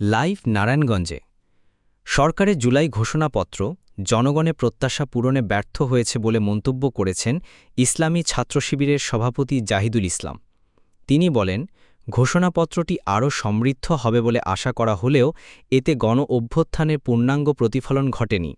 Live নারায়ণগঞ্জে। সরকারের জুলাই ঘোষণাপত্র জনগণের প্রত্যাশা পূরণে ব্যর্থ হয়েছে বলে মন্তব্য করেছেন ইসলামী ছাত্র শিবিরের সভাপতি জাহিদুল ইসলাম। তিনি বলেন, ঘোষণাপত্রটি আরও সমৃদ্ধ হবে বলে আশা করা হলেও এতে গণ অভ্যুত্থানের পূর্ণাঙ্গ প্রতিফলন ঘটেনি।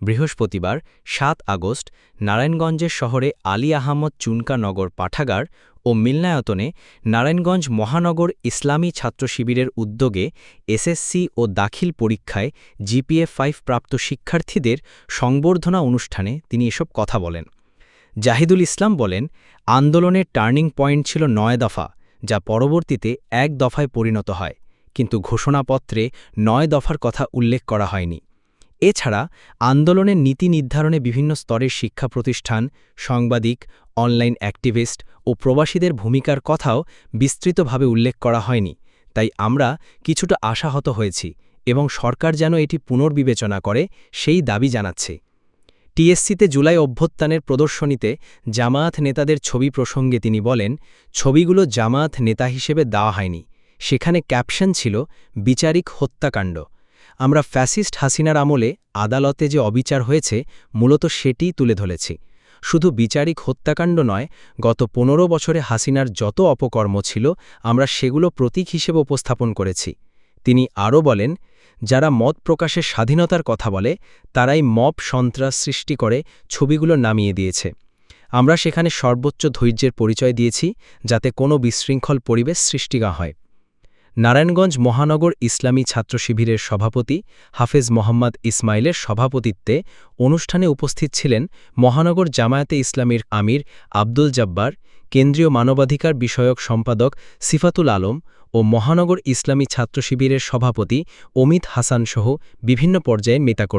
বৃহস্পতিবার, সাত আগস্ট, নারায়ণগঞ্জের শহরে আলী আহমদ চুনকা নগর পাঠাগার ও মিলনায়তনে নারায়ণগঞ্জ মহানগর ইসলামী ছাত্র শিবিরের উদ্যোগে এসএসসি ও দাখিল পরীক্ষায় জিপিএ ফাইভ প্রাপ্ত শিক্ষার্থীদের সংবর্ধনা অনুষ্ঠানে তিনি এসব কথা বলেন। জাহিদুল ইসলাম বলেন, আন্দোলনের টার্নিং পয়েন্ট ছিল নয় দফা, যা পরবর্তীতে এক দফায় পরিণত হয়, কিন্তু ঘোষণাপত্রে নয় দফার কথা উল্লেখ করা হয়নি। এছাড়া, আন্দোলনের নীতি নির্ধারণে বিভিন্ন স্তরের শিক্ষা প্রতিষ্ঠান, সাংবাদিক, অনলাইন অ্যাক্টিভিস্ট ও প্রবাসীদের ভূমিকার কথাও বিস্তৃতভাবে উল্লেখ করা হয়নি, তাই আমরা কিছুটা আশাহত হয়েছি এবং সরকার যেন এটি পুনর্বিবেচনা করে সেই দাবি জানাচ্ছে। টিএসসিতে জুলাই অভ্যুত্থানের প্রদর্শনীতে জামায়াত নেতাদের ছবি প্রসঙ্গে তিনি বলেন, ছবিগুলো জামায়াত নেতা হিসেবে দেওয়া হয়নি। সেখানে ক্যাপশন ছিল, বিচারিক হত্যাকাণ্ড। আমরা ফ্যাসিস্ট হাসিনার আমলে আদালতে যে অবিচার হয়েছে, মূলত সেটিই তুলে ধরেছি। শুধু বিচারিক হত্যাকাণ্ড নয়, গত পনেরো বছরে হাসিনার যত অপকর্ম ছিল, আমরা সেগুলো প্রতীক হিসেবে উপস্থাপন করেছি। তিনি আরও বলেন, যারা মত প্রকাশের স্বাধীনতার কথা বলে, তারাই মব সন্ত্রাস সৃষ্টি করে ছবিগুলো নামিয়ে দিয়েছে। আমরা সেখানে সর্বোচ্চ ধৈর্যের পরিচয় দিয়েছি, যাতে কোনো বিশৃঙ্খল পরিবেশ সৃষ্টি না হয়। নারায়ণগঞ্জ মহানগর ইসলামী ছাত্র শিবিরের সভাপতি হাফেজ মোহাম্মদ ইসমাইলের সভাপতিত্বে অনুষ্ঠানে উপস্থিত ছিলেন মহানগর জামায়াতে ইসলামীর আমির আব্দুল জব্বার, কেন্দ্রীয় মানবাধিকার বিষয়ক সম্পাদক সিফাতুল আলম ও মহানগর ইসলামী ছাত্র শিবিরের সভাপতি অমিত হাসানসহ বিভিন্ন পর্যায়ে মেতাকর